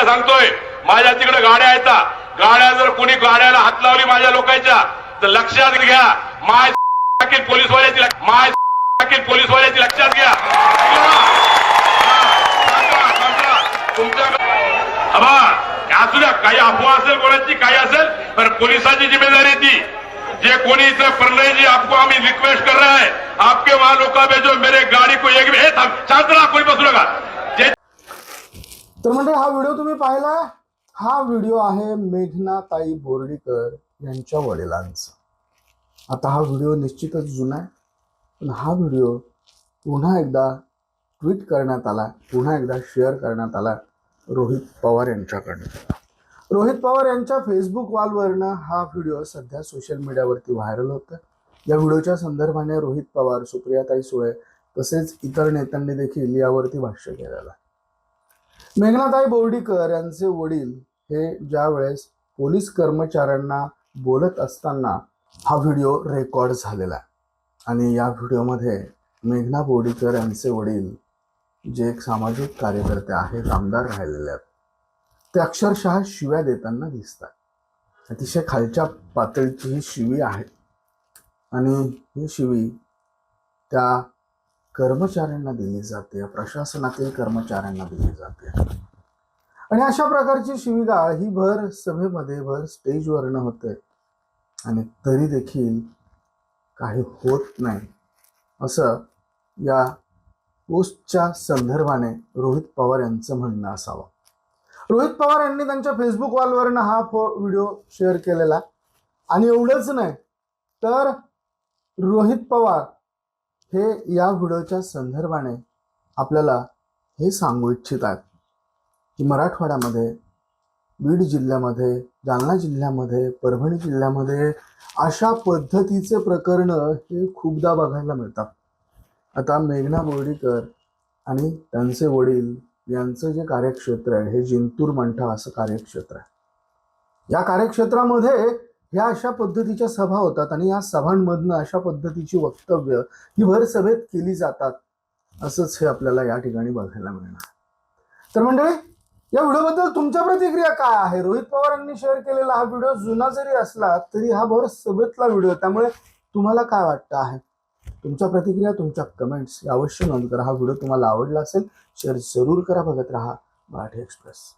सध्या सांगतोय. माझ्या तिकडे गाड्या आहेत गाड्या जर कोणी गाड्याला हात लावली माझ्या लोकांच्या तर लक्षात घ्या. माय टाकील पोलीसवाल्याची लक्ष- माय टाकील पोलीसवाल्याची लक्षात घ्या. तुमच्या अबा असू द्या काही अफवा असेल कोणाची काही असेल पण पोलिसांची जिम्मेदारी ती. जे कोणी इथं प्रणय जी आपको आम्ही रिक्वेस्ट कर रहे हैं. आपके वहां लोग में जो मेरे गाड़ी को एक हे शांत राहा कोणी बसू नका. तर म्हणजे हा व्हिडिओ तुम्ही पाहिला? हा व्हिडिओ आहे मेघनाताई बोर्डीकर यांच्या वडिलांचा. आता हा व्हिडिओ निश्चितच जुना आहे. पण हा व्हिडिओ पुन्हा एकदा ट्विट करण्यात आला पुन्हा एकदा शेअर करण्यात आला रोहित पवार यांच्याकडनं. रोहित पवार यांच्या फेसबुक वॉलवरनं हा व्हिडिओ सध्या सोशल मीडियावरती व्हायरल होतं या व्हिडिओच्या संदर्भाने रोहित पवार सुप्रियाताई सुळे तसेच इतर नेत्यांनी देखील यावरती भाष्य केलेलं आहे. मेघनाताई बोर्डीकर यांचे वडील हे ज्यावेळेस पोलीस कर्मचाऱ्यांना बोलत असताना हा व्हिडिओ रेकॉर्ड झालेला आहे. आणि या व्हिडिओमध्ये मेघना बोर्डीकर यांचे वडील जे एक सामाजिक कार्यकर्ते आहेत आमदार राहिलेले आहेत ते अक्षरशः शिव्या देताना दिसतात. अतिशय खालच्या पातळीची ही शिवी आहे. आणि ही शिवी त्या कर्मचाऱ्यांना दिली जाते प्रशासनातील कर्मचाऱ्यांना दिली जाते. आणि अशा प्रकारची शिवीगाळ ही भर सभेमध्ये भर स्टेजवरनं होते. आणि तरी देखील काही होत नाही. असं या पोस्टच्या संदर्भाने रोहित पवार यांचं म्हणणं असावं. रोहित पवार यांनी त्यांच्या फेसबुक वॉलवरनं हा फो व्हिडिओ शेअर केलेला. आणि एवढंच नाही तर रोहित पवार हे या व्हिडिओच्या संदर्भाने आपल्याला हे सांगू इच्छित आहेत की मराठवाड्यामध्ये बीड जिल्ह्यामध्ये जालना जिल्ह्यामध्ये परभणी जिल्ह्यामध्ये अशा पद्धतीचे प्रकरणं हे खूपदा बघायला मिळतात. आता मेघना बोर्डीकर आणि त्यांचे वडील यांचं जे कार्यक्षेत्र आहे हे जिंतूर मंठा असं कार्यक्षेत्र आहे. या कार्यक्षेत्रामध्ये ह्या अशा पद्धतीच्या सभा होतात आणि या सभांमधनं अशा पद्धतीची वक्तव्य ही भर सभेत केली जातात असंच हे आपल्याला या ठिकाणी बघायला मिळणार. तर मंडळी या व्हिडिओबद्दल तुमच्या प्रतिक्रिया काय आहे? रोहित पवारांनी शेअर केलेला हा व्हिडिओ जुना जरी असला तरी हा भर सभेतला व्हिडिओ त्यामुळे तुम्हाला काय वाटतं आहे? तुमच्या प्रतिक्रिया तुमच्या कमेंट्स अवश्य नोंद करा. हा व्हिडिओ तुम्हाला आवडला असेल शेअर जरूर करा. बघत राहा मराठी एक्सप्रेस